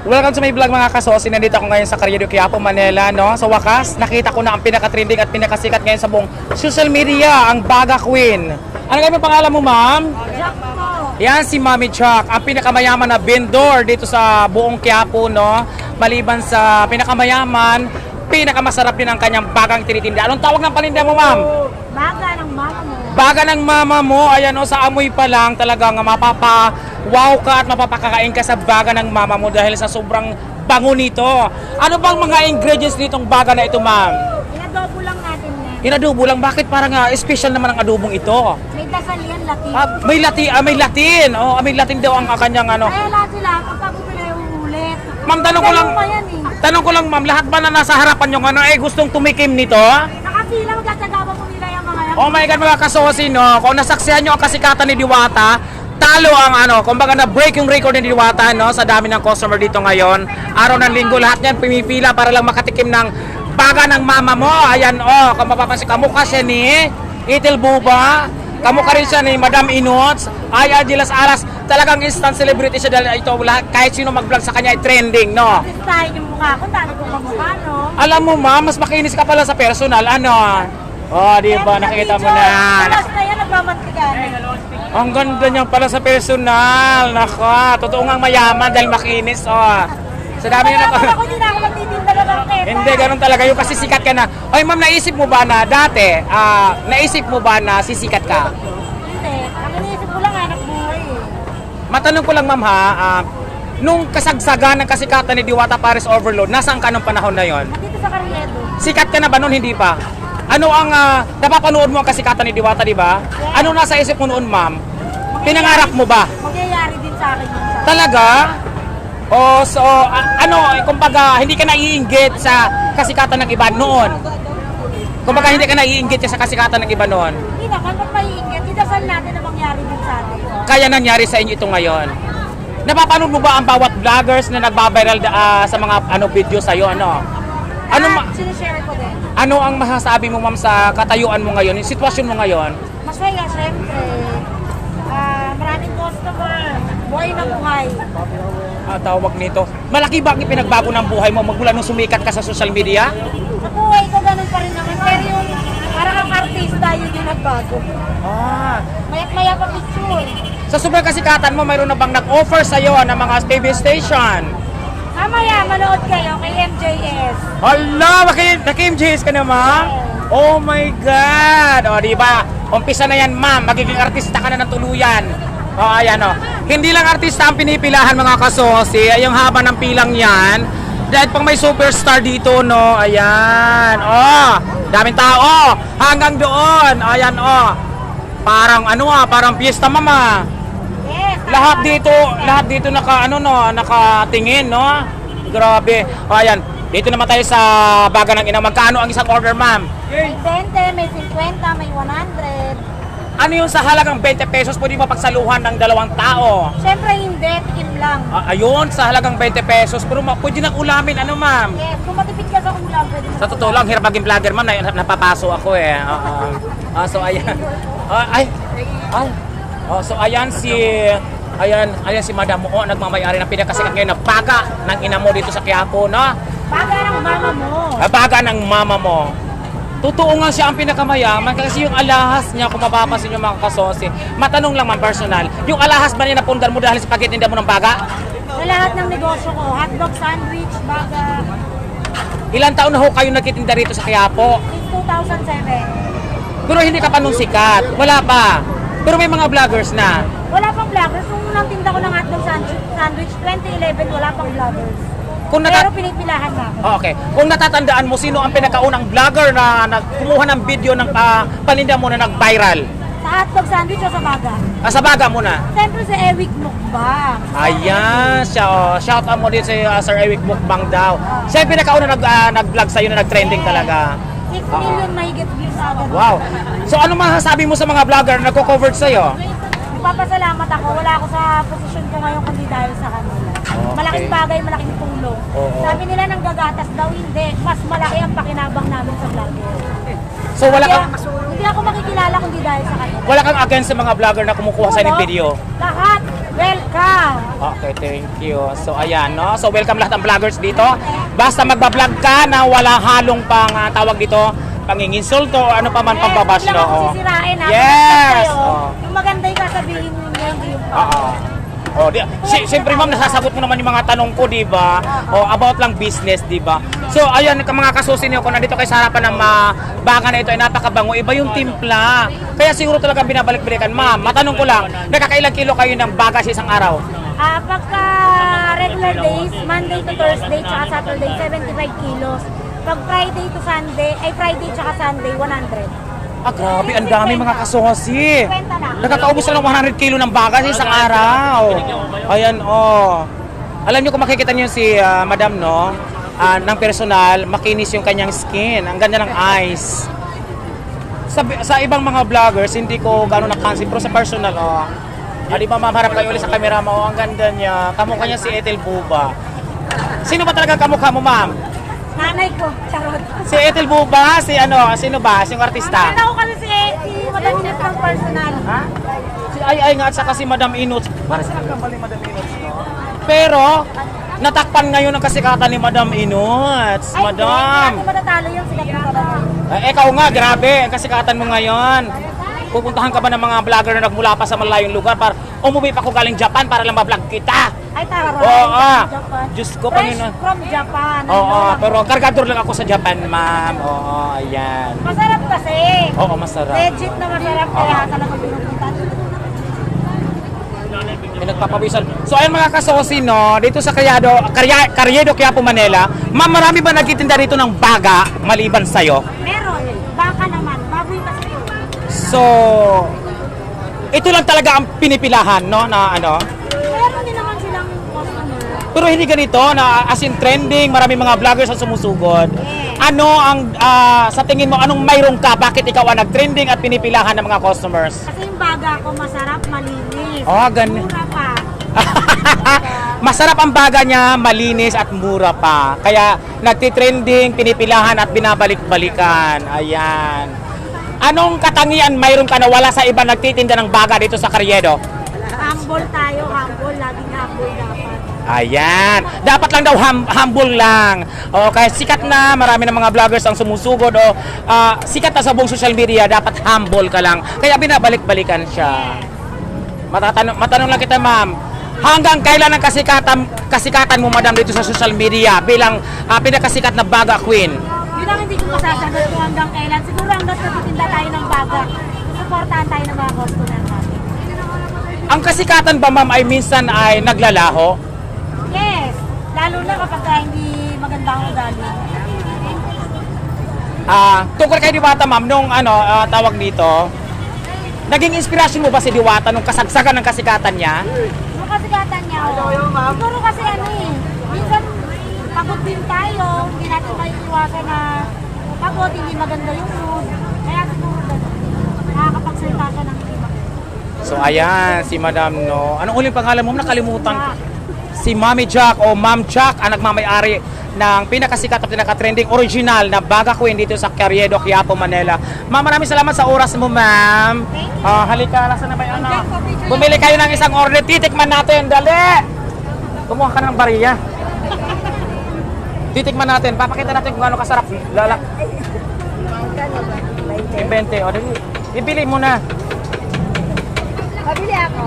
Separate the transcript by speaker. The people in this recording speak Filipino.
Speaker 1: Welcome to my vlog mga kasosi. Nandito ako ngayon sa Carriedo Quiapo, Manila. No? Sa wakas, nakita ko na ang pinaka-trending at pinakasikat ngayon sa buong social media, ang Baga Queen. Ano kayo pangalan mo, ma'am?
Speaker 2: Jack po.
Speaker 1: Yan si Mami Chuck, ang pinakamayaman na vendor dito sa buong Quiapo, no? Maliban sa pinakamayaman, pinakamasarap din ang kanyang bagang tinitinda. Anong tawag ng paninda mo, ma'am?
Speaker 2: Baga ng mama mo.
Speaker 1: Baga ng mama mo, ayan o, sa amoy pa lang talagang mapapa wow ka at mapapakakain ka sa baga ng mama mo dahil sa sobrang bango nito. Ano bang mga ingredients nitong baga na ito, ma'am?
Speaker 2: Inadobo lang natin na.
Speaker 1: Inadobo lang, bakit parang ah, special naman ang adobong ito?
Speaker 2: May dasal yan, lati.
Speaker 1: Ah, may lati, ah, may latin. Oh, ah, may latin daw ang ah, kanyang ano.
Speaker 2: Kaya lahat sila, yung ulit.
Speaker 1: Ma'am, tanong ko lang,
Speaker 2: pa yan eh.
Speaker 1: tanong ko lang, ma'am, lahat ba na nasa harapan yung ano, eh, gustong tumikim nito?
Speaker 2: Nakapila, magtataga pa
Speaker 1: Oh my God, mga kasosi, no? Kung nasaksihan nyo ang kasikatan ni Diwata, talo ang ano, kumbaga na break yung record ni Diwata, no? Sa dami ng customer dito ngayon. Araw ng linggo, lahat yan pumipila para lang makatikim ng baga ng mama mo. Ayan, oh, kung mapapansin, kamukha siya ni Itil Buba. Kamukha rin siya ni Madam Inots, ay Adilas Aras. Talagang instant celebrity siya dahil ito, lahat, kahit sino mag-vlog sa kanya ay trending, no?
Speaker 2: Listahin yung mukha ko, dami kong kamukha, no?
Speaker 1: Alam mo, ma, mas makinis ka pala sa personal, ano? Oh, di ba? Nakikita mo na.
Speaker 2: Talas na yan, nagmamantigan.
Speaker 1: Ang ganda niya pala sa personal. Naka, totoo nga mayaman dahil makinis. Oh. Sa dami niya na...
Speaker 2: ako, hindi na ako magtitinda na ng keta.
Speaker 1: Hindi, ganun talaga. Yung kasi sikat ka na. Ay, ma'am, naisip mo ba na dati, ah, naisip mo ba na sisikat ka?
Speaker 2: Hindi. Ang iniisip ko lang, anak buhay eh.
Speaker 1: Matanong ko lang, ma'am, ha, ah, nung kasagsagan ng kasikatan ni Diwata Paris Overload, nasaan ka nung panahon na yon?
Speaker 2: Dito sa Carriedo.
Speaker 1: Sikat ka na ba noon, hindi pa? Ano ang, ah, napapanood mo ang kasikatan ni Diwata, di ba? Ano nasa isip mo noon, ma'am? Pinangarap mo ba?
Speaker 2: Magyayari din sa akin yun. Sa
Speaker 1: Talaga? O so a- ano, kumbaga hindi ka naiinggit sa kasikatan ng iba noon. Kumbaga hindi ka naiinggit sa kasikatan ng iba noon.
Speaker 2: Hindi naman, pag maiingat, idasal natin na mangyari din sa atin.
Speaker 1: Kaya nangyari sa inyo ito ngayon. Napapanood mo ba ang bawat vloggers na nagbabiral ah, sa mga ano video sa iyo ano? Ano ma-
Speaker 2: At sinishare ko din.
Speaker 1: ano ang masasabi mo ma'am sa katayuan mo ngayon, yung sitwasyon mo ngayon?
Speaker 2: Masaya, syempre. Ah, maraming customer. Buhay na buhay.
Speaker 1: Ah, tawag nito. Malaki ba ang pinagbago ng buhay mo magmula nung sumikat ka sa social media?
Speaker 2: Sa buhay ko, ganun pa rin naman. Pero yung parang ang artista, yun yung nagbago.
Speaker 1: Ah,
Speaker 2: Mayat-maya pa picture.
Speaker 1: Sa sobrang kasikatan mo, mayroon na bang nag-offer sa iyo ng mga TV station?
Speaker 2: Mamaya, manood kayo kay MJS.
Speaker 1: Hala, naki- naki-MJS ka naman? Oh my God! O, di ba? Umpisa na yan, ma'am. Magiging artista ka na ng tuluyan. O, ayan, o. Hindi lang artista ang pinipilahan, mga kasosi. Ay, yung haba ng pilang yan. Dahil pang may superstar dito, no? Ayan. O, daming tao. Hanggang doon. Ayan, o. Parang, ano ah, parang piyesta, mama. Lahat dito, lahat dito naka ano no, nakatingin no. Grabe. O ayan, dito naman tayo sa baga ng ina. Magkano ang isang order, ma'am?
Speaker 2: May 20, may 50, may 100.
Speaker 1: Ano yung sa halagang 20 pesos pwede mo pagsaluhan ng dalawang tao?
Speaker 2: Syempre hindi, tikim lang.
Speaker 1: Ah, ayun, sa halagang 20 pesos. Pero ma- pwede nang ulamin, ano ma'am?
Speaker 2: Yes, kung matipid ka sa ulam, pwede
Speaker 1: Sa totoo lang, hirap maging vlogger, ma'am. Na, napapaso ako eh. Oo. Ah, so ayan. Ah, ay, ay. Oh, so ayan si Ayan, ayan si Madam Mo, nagmamayari ng pinakasikat ngayon na baga ng ina mo dito sa Quiapo, no?
Speaker 2: Baga ng mama mo.
Speaker 1: Ah, Baga ng mama mo. Totoo nga siya ang pinakamayaman kasi yung alahas niya, kung mapapansin yung mga kasosi. Matanong lang man personal, yung alahas ba niya napundan mo dahil sa pagtitinda mo ng baga?
Speaker 2: Sa lahat ng negosyo ko, hotdog sandwich, baga,
Speaker 1: Ilang taon na ho kayo nagtitinda rito sa Quiapo?
Speaker 2: since 2007.
Speaker 1: Pero hindi ka pa nung sikat. Wala pa. Pero may mga vloggers na.
Speaker 2: Wala pang vloggers. Nung unang tinda ko ng hotdog sandwich, sandwich 2011, wala pang vloggers.
Speaker 1: Kung
Speaker 2: Pero
Speaker 1: nata-
Speaker 2: pinipilahan na ako.
Speaker 1: Oh, okay. Kung natatandaan mo, sino ang pinakaunang vlogger na nagkumuha ng video ng pa, paninda mo na nag-viral?
Speaker 2: Sa hotdog sandwich o sa baga?
Speaker 1: Ah, sa baga mo na.
Speaker 2: Siyempre si Eric Mukbang.
Speaker 1: Ayan, siya, oh. shout out mo din si uh, Sir Eric Mukbang daw. Siya yung pinakauna nag, ah, nag-vlog sa'yo na nag-trending talaga.
Speaker 2: 6 million mahigit views agad.
Speaker 1: Wow. So ano masasabi mo sa mga vlogger na nagko-cover sa'yo?
Speaker 2: Nagpapasalamat ako. Wala ako sa posisyon ko ngayon kundi dahil sa kanila.
Speaker 1: Okay.
Speaker 2: Malaking bagay, malaking tulong.
Speaker 1: Oo.
Speaker 2: Sabi nila nang gagatas daw, hindi. Mas malaki ang pakinabang namin sa vlogger.
Speaker 1: So wala kang,
Speaker 2: hindi ako makikilala kundi dahil sa kanila.
Speaker 1: wala kang against sa mga vlogger na kumukuha sa'yo ng video?
Speaker 2: Lahat. Welcome!
Speaker 1: Okay, thank you. So ayan, no? So welcome lahat ng vloggers dito. Basta magbablog ka na wala halong pang ah, tawag dito, panginginsulto o ano pa man pambabash,
Speaker 2: Yes,
Speaker 1: no?
Speaker 2: ako
Speaker 1: Oh.
Speaker 2: sisirain.
Speaker 1: Yes!
Speaker 2: Kayo,
Speaker 1: Oh.
Speaker 2: Yung maganda yung sasabihin mo niya,
Speaker 1: Oo. Oh, di, si, siyempre ma'am, nasasagot mo naman yung mga tanong ko, di ba? O about lang business, di ba? So, ayan, ka- mga kasusin niyo, kung nandito kayo sa harapan ng baka na ito ay napakabango, iba yung timpla. Kaya siguro talaga binabalik-balikan. Ma'am, matanong ko lang, nakakailang kilo kayo ng baga sa isang araw?
Speaker 2: Ah, pagka regular days, Monday to Thursday, tsaka Saturday, 75 kilos. Pag Friday to Sunday, ay Friday tsaka Sunday, 100.
Speaker 1: Ah, grabe, ang dami mga kasosi.
Speaker 2: 50 na.
Speaker 1: Nakakaubos na ng 100 kilo ng baga sa isang araw. Ayan, oh. Alam niyo kung makikita niyo si ah, Madam, no? Ah, ng personal, makinis yung kanyang skin. Ang ganda ng eyes. Sa, sa ibang mga vloggers, hindi ko gano'n nakansin. Pero sa personal, oh. Ah, di ba ma'am, harap kayo ulit sa camera mo. Oh, ang ganda niya. Kamukha niya si Ethel Buba. Sino ba talaga kamukha mo, ma'am?
Speaker 2: Nanay ko, charot.
Speaker 1: Si Ethel Buba? Si ano? Sino ba? Sino artista?
Speaker 2: Ano ko kasi si, si Madam Init ng personal.
Speaker 1: Ha? Si Ay Ay nga at saka si Madam Inuts. Para silang kambal ni Madam Inuts, no? Pero, natakpan ngayon ang kasikatan ni Madam Inuts.
Speaker 2: Ay,
Speaker 1: Madam!
Speaker 2: Hindi, matatalo yung Madam.
Speaker 1: Eh, ikaw nga, grabe, ang kasikatan mo ngayon. Pupuntahan ka ba ng mga vlogger na nagmula pa sa malayong lugar para umuwi pa ako galing Japan para lang ma-vlog kita?
Speaker 2: Ay, tara.
Speaker 1: Oo, ah.
Speaker 2: Japan.
Speaker 1: Diyos ko,
Speaker 2: Fresh
Speaker 1: Panginoon.
Speaker 2: from Japan.
Speaker 1: Oo,
Speaker 2: Ano?
Speaker 1: pero kargador lang ako sa Japan, ma'am. Oo, ayan.
Speaker 2: Masarap kasi.
Speaker 1: Oo, masarap.
Speaker 2: Legit na masarap kaya talaga pinupunta.
Speaker 1: May nagpapawisan. So ayun mga kasosi, no, dito sa Caryado, Carya, Carriedo, Quiapo, Manila, ma'am, marami ba nagtitinda dito ng baga maliban sa'yo?
Speaker 2: Meron. Baka naman. Baboy kasi.
Speaker 1: So, ito lang talaga ang pinipilahan, no, na ano.
Speaker 2: Meron din naman silang customer.
Speaker 1: Pero hindi ganito, na as in trending, marami mga vloggers ang sumusugod. Ano ang, ah, sa tingin mo, anong mayroong ka? Bakit ikaw ang nag-trending at pinipilahan ng mga customers?
Speaker 2: Kasi yung baga ko masarap, malinis.
Speaker 1: Oh, ganun.
Speaker 2: Mura pa.
Speaker 1: Masarap ang baga niya, malinis at mura pa. Kaya nagtitrending, pinipilahan at binabalik-balikan. Ayan. Anong katangian mayroon ka na wala sa iba nagtitinda ng baga dito sa Carriedo?
Speaker 2: Humble tayo, humble.
Speaker 1: Ayan. Dapat lang daw hum- humble lang. O kaya sikat na, marami ng mga vloggers ang sumusugod o ah, sikat na sa buong social media, dapat humble ka lang. Kaya binabalik-balikan siya. Matatanong, matanong lang kita, ma'am. Hanggang kailan ang kasikatan, kasikatan mo, madam, dito sa social media bilang ah, pinakasikat na baga queen?
Speaker 2: Yun ang hindi ko masasagot kung hanggang kailan. Siguro hanggang natitinda tayo ng baga. Suportahan tayo ng mga customer natin.
Speaker 1: Ang kasikatan ba, ma'am, ay minsan ay naglalaho?
Speaker 2: Lalo na kapag ka hindi maganda ang ugali.
Speaker 1: Ah, tungkol kay Diwata, ma'am, nung ano, ah, tawag dito, naging inspirasyon mo ba si Diwata nung kasagsagan ng kasikatan niya?
Speaker 2: Yung kasigatan niya, oh. siguro kasi ano eh, minsan pagod din tayo, hindi natin maiiwasan na pagod, hindi maganda yung mood. Kaya siguro ganun. Nakakapagsalita ka ng iba.
Speaker 1: So ayan, si Madam no. Anong uling pangalan mo? Nakalimutan. ko. Si Mami Jack o Ma'am Jack ang nagmamayari ng pinakasikat at pinaka-trending original na Baga Queen dito sa Carriedo, Quiapo, Manila. Ma'am, maraming salamat sa oras mo, ma'am. Ah, halika, nasa na ba yung ano? Bumili kayo ng isang order, titikman natin, dali! Kumuha ka ng bariya. Titikman natin, papakita natin kung gaano kasarap. Lala. 20, o dali. Ibili mo na.
Speaker 2: Pabili ako.